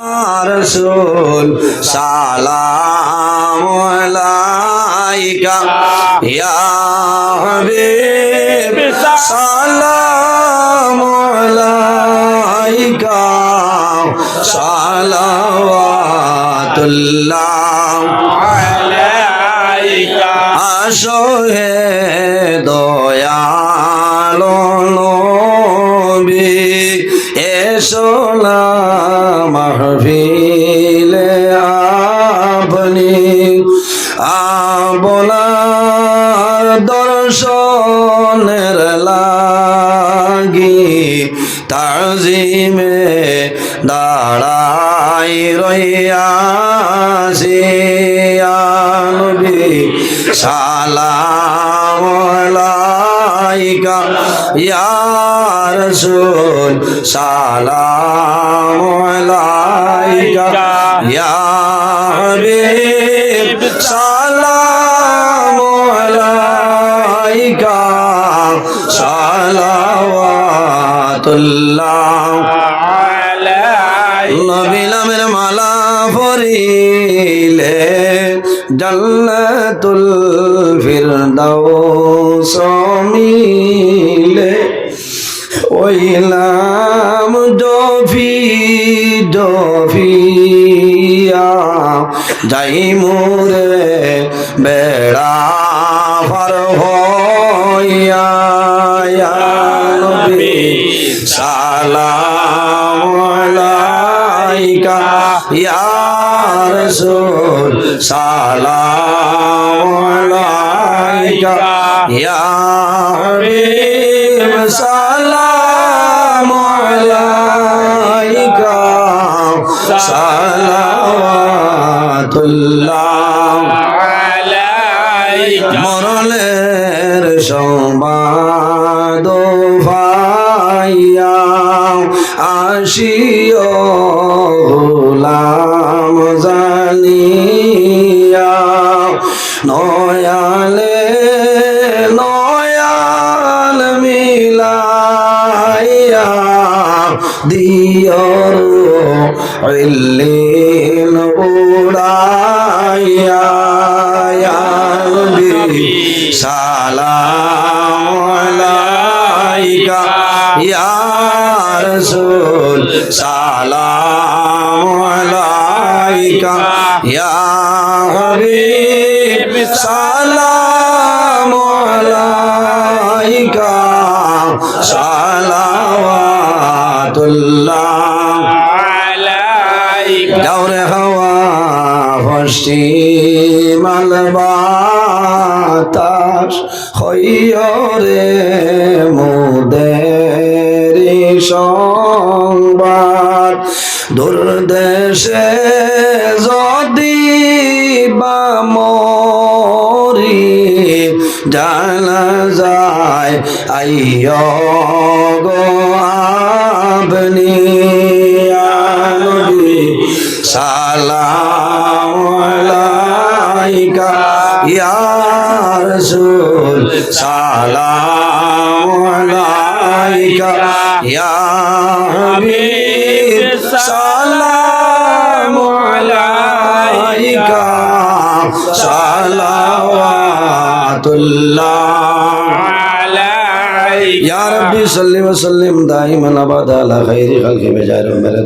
রসুল সালাম আলাইকা। ইয়া হাবিব সালাম আলাইকা। সালাওয়াতুল্লাহ। আসো হে দয়ালো নবী এসো না মাহফিলে আপনি আপনার দর্শনের লাগি তাজিমে দাঁড়াই রইয়াছি। আনবি সালাম আলাইকা। ইয়া রাসূল সালাম আলাইকা। ইয়া হাবিব সালাম আলাইকা। সালাওয়াতুল্লাহ। নবিলামের মালা পরিলে জান্নাতুল ফিরদাউস মিলে যাই মোরে বেড়া পার হইয়া, ইয়া নবী, সালাম আলাইকা, ইয়া রাসূল, সালাম আলাইকা, ইয়া হাবিব, সালাম আলাইকা সালাওয়াতুল্লাহ মরলের সংবাদ ভাইয়া আসিও হলাম জানিয়া নয়ালে নয়াল মিলাইয়া দিয়র রাসূল সালাম আলাইকা। ইয়া হাবিব সালাম আলাইকা। সালাওয়াতুল্লাহ। দৌড়ে হওয়া পশ্চিম বাতাস হইয়রে সংবাদ। দুর্দেশে যদি বা মরি জানা যায়। আইয় গো আপনি সালাম আলাইকা, ইয়া রাসূল, সালাম আলাইকা। ইয়া হাবিব সালামু আলাইকা সালাওয়াতুল্লাহ। ইয়া রাব্বি সাল্লি ওয়া সাল্লিম দাইমান আবাদা আলা খাইরি খালকি বেজায়র মেরে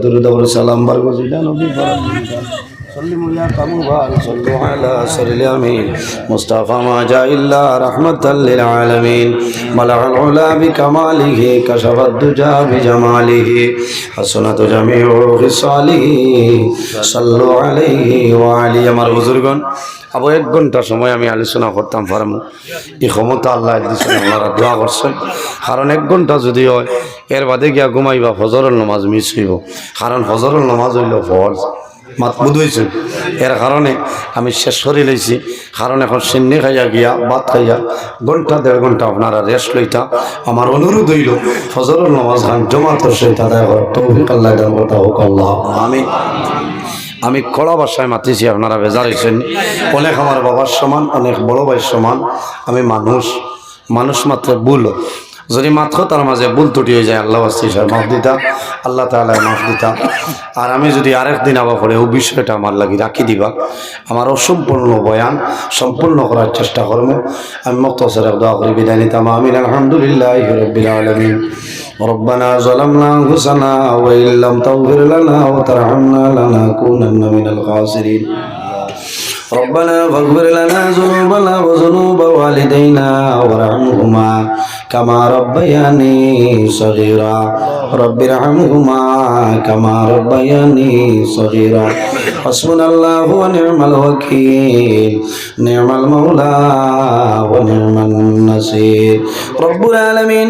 সালাম বরকত জানো বি سلموا يا قوم صلوا على سر اليمين مصطفى ما جاء الا رحمة للعالمين ملأ العلا بكماله كشف الدجى بجماله حسنت جميع خصاله صلوا عليه وعلي আমার বুজুর্গন আবু এক ঘন্টা সময় আমি আলোচনা করতাম পারমু এই ক্ষমতা আল্লাহ দিয়েছেন আপনারা দোয়া করছেন কারণ এক ঘন্টা যদি হয় এর বাদে গিয়া ঘুমাইবা ফজরের নমাজ মিস হইব কারণ ফজরের নমাজ হইল ফরজ মাত বুঝেছেন এর কারণে আমি শেষ করে লইছি। কারণ এখন সিন্নি খাইয়া গিয়া, ভাত খাইয়া ঘণ্টা, দেড় ঘণ্টা আপনারা রেস্ট লইতা। আমার অনুরোধ হইল ফজরের নমাজ খান জমাতের সহিত আদায় কর তৌফিক আল্লাহ দান কথা হোক আল্লাহ। আমি আমি কড়া বাসায় মাতিছি, আপনারা বেজার হয়েছেন অনেক আমার বাবার সমান, অনেক বড় ভাইয়ের সমান। আমি মানুষ মানুষ মাত্র ভুল। যদি মাত্র তার মাঝে ভুল ত্রুটি হয়ে যায় আল্লাহ আস্তিসার মাফ দিতা আল্লাহ তালা মাফ দিতা আর আমি যদি আরেক দিন আবার পরে ও বিষয়টা আমার লাগি রাখি দিবা আমার অসম্পূর্ণ বয়ান সম্পূর্ণ করার চেষ্টা করবো আমি মক্তসর দোয়া করি বিদায় নিতাম আমিন আলহামদুলিল্লাহ রবিল আলমিন ربنا ظلمنا أنفسنا وإن لم تغفر لنا وترحمنا لنكونن من الخاسرين ربنا فاغفر لنا ذنوبنا وذنوب والدينا وارحمهما كما ربياني صغيرا رب ارحمهما كما ربياني صغيرا حسبنا الله ونعم الوكيل نعم المولى ونعم النصير رب العالمين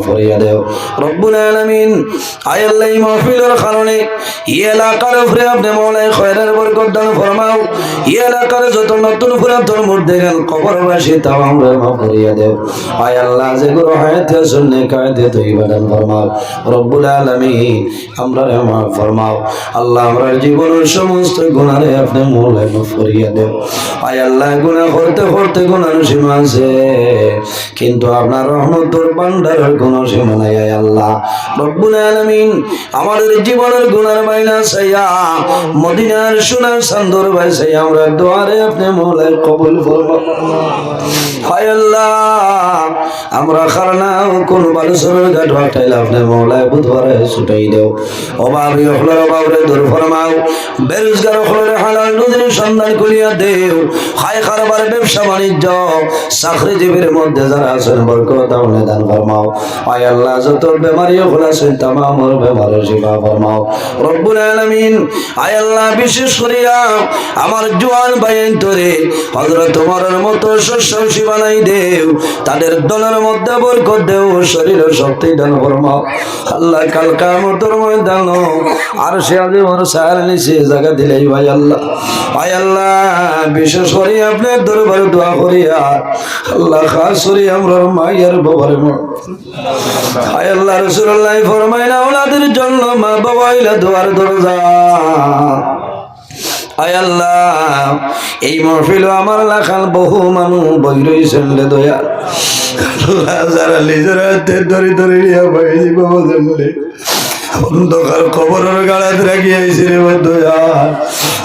আল্লাহ আপনি দেও। আল্লাহ জীবনের সমস্ত আপনি আয় আল্লাহ করতে করতে সীমা আছে। কিন্তু আপনার রহমতুর কোন সীমা নাই আল্লাহ। রব্বুল আলামিন আমাদের জীবনের গুনার মাইনা সাইয়া মদিনার সোনার সান্দর ভাই সাইয়া আমরা দোয়ারে আপনি মৌলাই কবুল ফরমাও হায় আল্লাহ, আমরা কোন হাটাইলে আপনি মৌলায় বুধবারে ছুটাই দেও। অভাবী হলের অভাবরে দূর ফরমাও, বেরোজগার হলের হালাল নদীর সন্ধান করিয়া দেও। হায় কারবার ব্যবসা বাণিজ্য, চাকরিজীবীর মধ্যে যারা আছেন, বরকত আপনি দান ফরমাও। আয় আল্লাহ, যত বেমারি হল আছেন তামামর ফরমাও। রব্বুল আয় আল্লাহ, বিশেষ করিয়া আমার জোয়ান তোরে হজরত মরার মতো শস্য শিবানাই দেও, তাদের দলের মধ্যে বরকত দেও, শরীরের শক্তি দান ফরমাও। আল্লাহ কালকা মতর ময়দান আর সে আজ ওর সার নিচে জায়গা দিলেই ভাই আল্লাহ। ভাই আল্লাহ, বিশেষ করে আপনার দরবারে দোয়া করিয়া, আল্লাহ, খাস করি আমরা মাইয়ার বাবার হায় আল্লাহ রসুল্লাহ ফরমাইনা ওনাদের জন্য মা বাবা ইলা দোয়ার দরজা। আয় আল্লাহ, এই মহফিল আমার লাখান বহু মানুষ বই রয়েছেন রে দয়া। যারা নিজের হাতে ধরে ধরে নিয়ে বাইরে বাবা জানলে অন্ধকার খবরের গাড়াত রাখি আইসি রে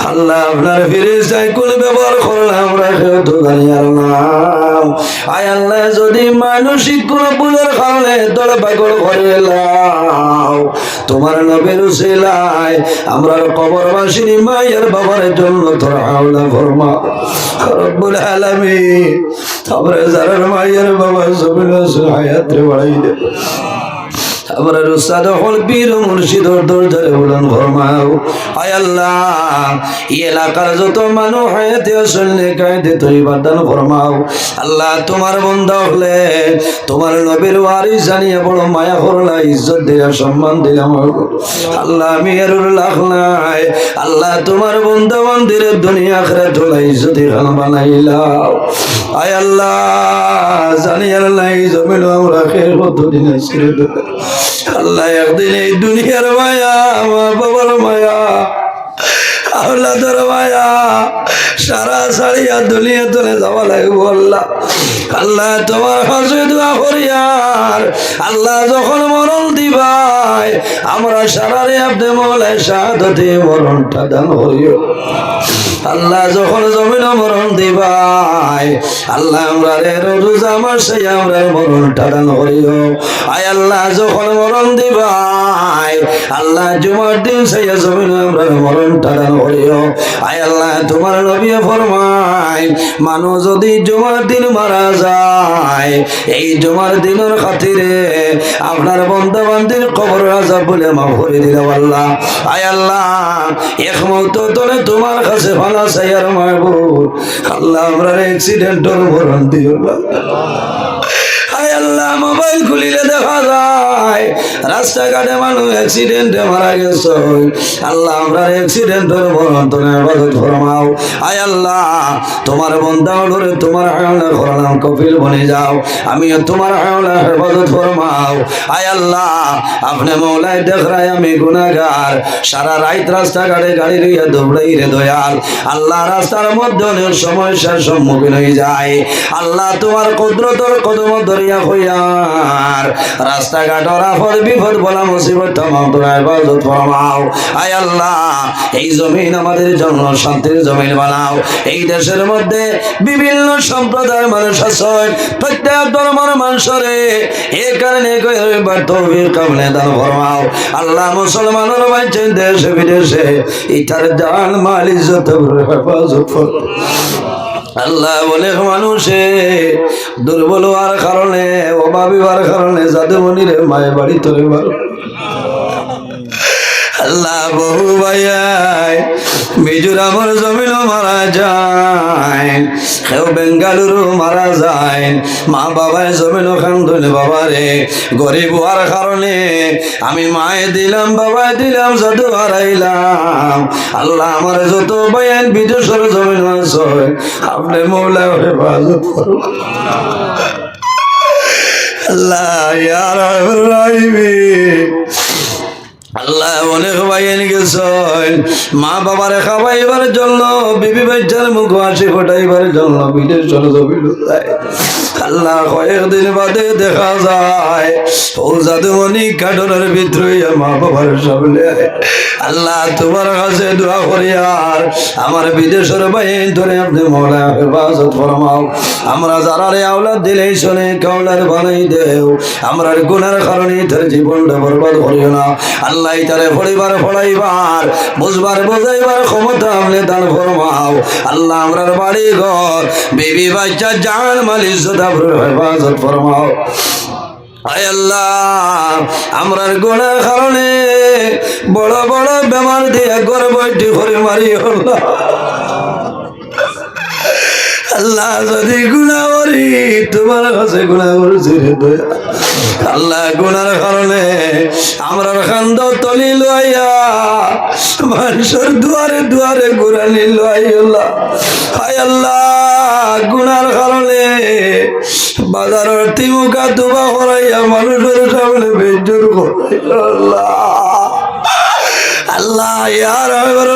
আল্লাহ আপনার ফিরে চাই কোন ব্যবহার করলাম রাখে তো গাড়িয়ার নাম আয় আল্লাহ, যদি মানসিক কোন ভুলের কারণে দল পাগল করে লাও তোমার নবের সেলাই আমরা কবরবাসিনী মায়ের বাবার জন্য তোর হাওলা ফরমা রব্বুল আলামিন আমরা যারা মায়ের বাবা জমিন হায়াত রে বাড়াই দে আমরা রুস্তাদ হল বীর মুর্শিদর দরজারে বলেন ফরমাও আয় আল্লাহ এলাকার যত মানুষ হায়াতে আসলে কায়দে তৈ বাদান ফরমাও আল্লাহ, তোমার বন্ধ হলে তোমার নবীর ওয়ারি জানিয়ে বড় মায়া করলা, ইজ্জত দিয়া, সম্মান দিলাম আল্লাহ আমি এর লাখ নাই। আল্লাহ, তোমার বন্ধু মন্দিরের দুনিয়া আখরে তোলা ইজ্জত খান বানাইলাও। আয় আল্লাহ, জানি আল্লাহ, এই জমিন আমরা খেয়ে কতদিন দেবে আল্লাহ একদিন এই দুনিয়ার মায়া মা বাবার মায়া আল্লাহ মায়া, সারা সারিয়া দুনিয়া তোলে যাওয়া লাগবো আল্লাহ। আল্লাহ তোমার কাছে দোয়া করিয়ার আল্লাহ যখন মরণ দিবাই আমরা সারারে আপনি মলায় সাহায্যতে মরণটা দান করিও। আল্লাহ যখন জমিন মরণ দিবাই আল্লাহ আমরা রে রোজা সেই আমরা মরণটা দান করিও। আয় আল্লাহ যখন মরণ দিবাই আল্লাহ জুমার দিন সেই জমিন আমরা মরণটা দান করিও। আয় আল্লাহ তোমার নবী ফরমাই মানুষ যদি জুমার দিন মারা যায়। এই জুমার দিনের খাতিরে আপনার বন্ধু বান্ধীর কবর রাজা বলে মা ভরে দিল আল্লাহ। আয় আল্লাহ, এক মতো তোলে তোমার কাছে ভালো চাই আর মাহবুব। আল্লাহ আমরা অ্যাক্সিডেন্টের ভরণ দিও আয় আল্লাহ মোবাইল খুলিলে দেখা যায়, রাস্তাঘাটে মানুষ অ্যাক্সিডেন্টে মারা গেছে। আল্লাহ, আমরা অ্যাক্সিডেন্টের বরন্তনে হেফাজত ফরমাও। আয় আল্লাহ, তোমার বন্ধা ধরে তোমার হায়না করলাম কপিল বনে যাও। আমিও তোমার হায়না হেফাজত ফরমাও। আয় আল্লাহ, আপনি মৌলাই দেখরাই আমি গুনাগার সারা রাত রাস্তাঘাটে গাড়ি লইয়া দৌড়াই রে দয়াল। আল্লাহ রাস্তার মধ্যে অনেক সমস্যার সম্মুখীন হয়ে যায়। আল্লাহ তোমার কুদরতর কদম ধরিয়া হইয়ার রাস্তাঘাটর আফদ বিপদ বলা মুসিবত তমাম তোরা ইবাদত ফরমাও। আয় আল্লাহ, এই জমিন আমাদের জন্য শান্তির জমিন বানাও। এই দেশের মধ্যে বিভিন্ন সম্প্রদায়ের মানুষ আছে, প্রত্যেক ধর্মের মানুষরে এ কারণে তৌফিক কামনে দান ফরমাও। আল্লাহ মুসলমানের বাঁচেন দেশে বিদেশে ইটার জান মাল ইজ্জত, হেফাজত ফরমাও আল্লাহ অনেক মানুষে দুর্বল হওয়ার কারণে অভাবী হওয়ার কারণে মনিরে মায়ের বাড়ি তোর মারো। আল্লাহ বহু ভাইয়াই মিজোরামের জমিন মারা যায়। কেউ বেঙ্গালুরু মারা যায়। মা বাবায় জমিন খান ধরে বাবা রে গরিব হওয়ার কারণে আমি মায়ে দিলাম, বাবায় দিলাম, জাদু হারাইলাম। আল্লাহ আমার যত বয়ান বিদেশের জমিন আছে। আপনি মৌলা হেফাজত করুন। আল্লাহ, ইয়ার রাহিমিন আল্লাহ অনেক বাইন গেছেন। মা বাবার খাওয়াইবার জন্য, বিবি বাচ্চার মুখ হাসি ফোটাইবার জন্য, বিদেশ চলে আল্লাহ কয়েকদিন বাদে দেখা যায়। ও জাদুমণি কাঠনের ভিতরে মা বাবার সামনে। আল্লাহ তোমার কাছে দোয়া করি আর আমার বিদেশের বাইন ধরে আপনি মৌলা হেফাজত ফরমাও। আমরা যারা রে আওলাদ দিলেই শোনে কাউলার বানাই দেও। আমরা গুনার কারণে তার জীবনটা বরবাদ করিও না। আল্লাহ তারে পড়িবার পড়াইবার, বুঝবার বোঝাইবার ক্ষমতা আমলে দান ফরমাও। আল্লাহ আমরার বাড়ি ঘর বেবি বাচ্চা, জান মালিক হেফাজত ফরমাও। আল্লাহ, আমরার গুণার কারণে বড় বড় বেমার দিয়ে ঘর বইটি করে মারি আল্লাহ। আল্লাহ যদি গুণা করি, তোমার কাছে গুণা করছি দয়া আল্লাহ গুণার কারণে আমরা খান্দ তলি লইয়া মানুষের দুয়ারে দুয়ারে গুড়ানি লইয়া হায় আল্লাহ গুণার কারণে বাজারের তিমুকা দুবা করাইয়া মানুষের সামনে বেজর করাইয়া আল্লাহ। ইয়ার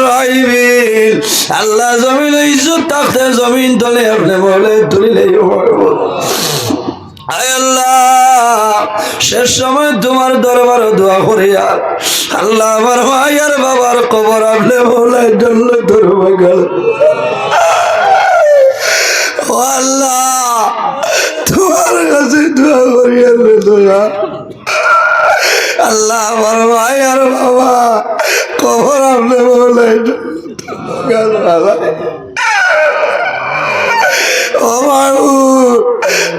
রাইবিন আল্লাহ জমিন ইজ্জত থাকতে জমিন তলে আপনি বলে তুলিলে আল্লাহ। শেষ সময় তোমার দরবার দোয়া করিয়া আল্লাহ আমার ভাই আর বাবার কবর আপনি বলে জন্য ধরবে গেল। আল্লাহ, তোমার কাছে দোয়া করিয়া দোয়া। আল্লাহ আমার মায়ের বাবা কবর আপনি বলে গেল। ও বাবু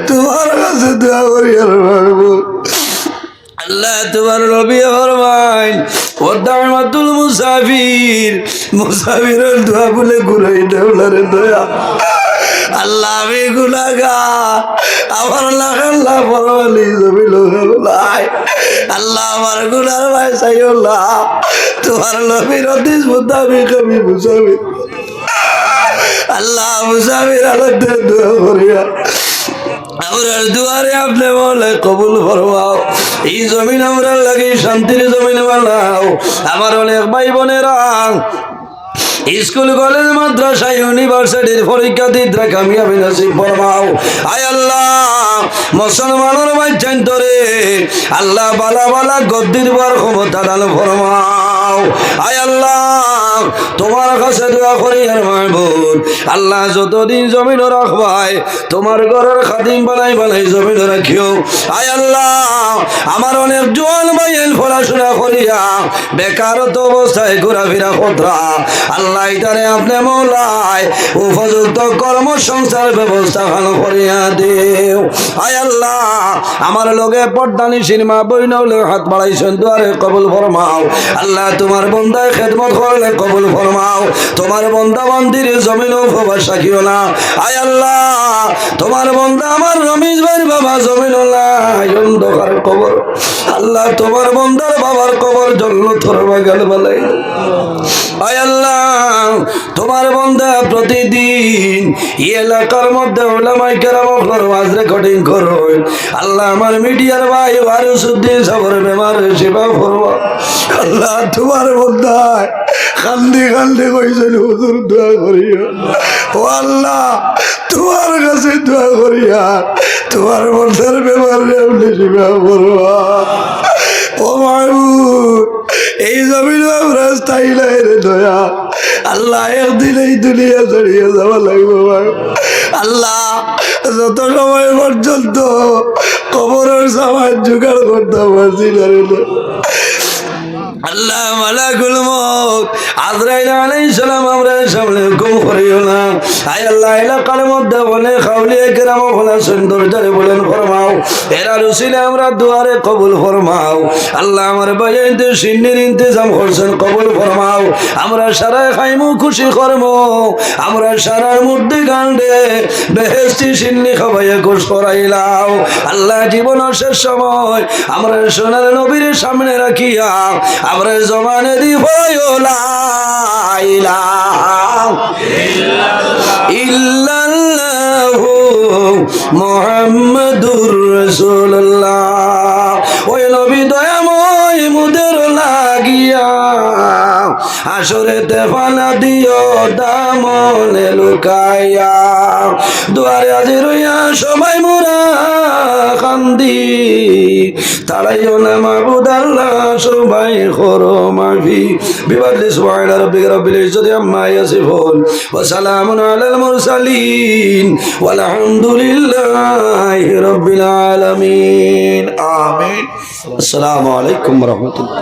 তোমার কাছে দোয়া করি আর বাবু আল্লাহ, তোমার রবি ফরমাইন ও দামাতুল মুসাফির, মুসাফিরের দোয়া বলে ঘুরাই দেওলারে দয়া। আল্লাহ, আমি গুলাগা আমার লাগাল্লাহ ফরমালি জমি লোকাই আল্লাহ, আমারগুলার ভাই সাইল্লাহ তোমার নবীর অদিস মুদাবি কবি মুসাফির। আল্লাহ মুসাফির আলাদা আমরা দুয়ারে আপনি বলে কবুল ফরমাও। এই জমিন আমরা লাগে শান্তির জমিন বানাও। আমার অনেক ভাই বোনেরা স্কুল, কলেজ, মাদ্রাসা, ইউনিভার্সিটির পরীক্ষা দিতে কামিয়াবি ফরমাও। আয় আল্লাহ, মুসলমানের বাচ্চান আল্লাহ বালা বালা গদ্দির বার ক্ষমতা দান ফরমাও। আয় আল্লাহ তোমার কাছে দোয়া করি আর মাহবুব। আল্লাহ যতদিন জমিন রাখবাই তোমার ঘরের খাদিম বানাই বানাই জমিন রাখিও। আয় আল্লাহ, আমার অনেক জোয়ান ভাইয়ের পড়াশোনা করিয়া বেকারত অবস্থায় ঘোরাফেরা কতরা। আল্লাহ ইতারে আপনি মৌলায়, উপযুক্ত কর্মসংস্থার ব্যবস্থা ভালো করিয়া দেও। আয় আল্লাহ, আমার লগে পর্দানি সিনেমা বই নলে হাত বাড়াইছেন, দুয়ারে কবুল ফরমাও। আল্লাহ তোমার বন্দায় খেদমত করলে কবুল ফরমাও ফরমাও। তোমার বন্দা মন্দির জমিন উপবাস রাখিও না। আয় আল্লাহ, তোমার বন্দা আমার রমেশ ভাই বাবা জমিন কবর। আল্লাহ তোমার বন্দার বাবার কবর জন্য থরবা গেল বলে। আয় আল্লাহ, তোমার বন্ধা প্রতিদিন এলাকার মধ্যে ওলামাই কেরাম ওয়াজ রেকর্ডিং করো। আল্লাহ আমার মিডিয়ার ভাই ওয়ারুসুদ্দিন সবর বেমার সেবা করব আল্লাহ তোমার বন্ধায় কান্দি কান্দি কইছেন, হুজুর, দোয়া করিও। ও আল্লাহ, তোমার কাছে দোয়া করিয়া তোমার মধ্যের ব্যাপারে আপনি সেবা করবা ও মাহবুব, এই জমিন স্থায়ী নাই রে দয়া আল্লাহ একদিন এই দুনিয়া ছড়িয়ে যাওয়া লাগবে। আল্লাহ, যত সময় পর্যন্ত কবরের সামান জোগাড় করতে পারছি না। আল্লাহ মালাকুল মত আজরাইল আলাইহিস সালাম আমরা সামনে হুকুম করিও না। আয় আল্লাহ, এলাকার মধ্যে বলে খাউলিয়া কেরাম বলে সৌন্দর্যরে বলেন, ফরমাও। এরা রুসিলে আমরা দুয়ারে কবুল ফরমাও। আল্লাহ আমার বাজাইতে সিন্নির ইন্তজাম করছেন, কবুল ফরমাও। আমরা সারা খাইমু, খুশি কর্ম। আমরা সারার মধ্যে গান্ডে বেহেস্তি সিন্নি খাবাইয়ে খুশ করাইলাও আল্লাহ জীবন শেষ সময় আমরা সোনার নবীর সামনে রাখিয়া আমরা জমানে দিব ইল্লাল্লাহু রসুল্লাহ ওই নবী দয়াময় মুদের লাগিয়া আসরেতে ফানা দিও দামনে লুকাইয়া। দুয়ারে আজি রইয়া সবাই মোরা কান্দি। তারাইও না মাবুদ আল্লাহ সবাই খরো মাফি। বিবাদলি সুবহান রাব্বিকা রাব্বিল ইজ্জাতি আম্মা ইয়াসিফুন। ওয়া সালামুন আলাল মুরসালিন। ওয়ালহামদুলিল্লাহি রাব্বিল আলামিন। আমিন। আসসালামু আলাইকুম ওয়া রাহমাতুল্লাহ।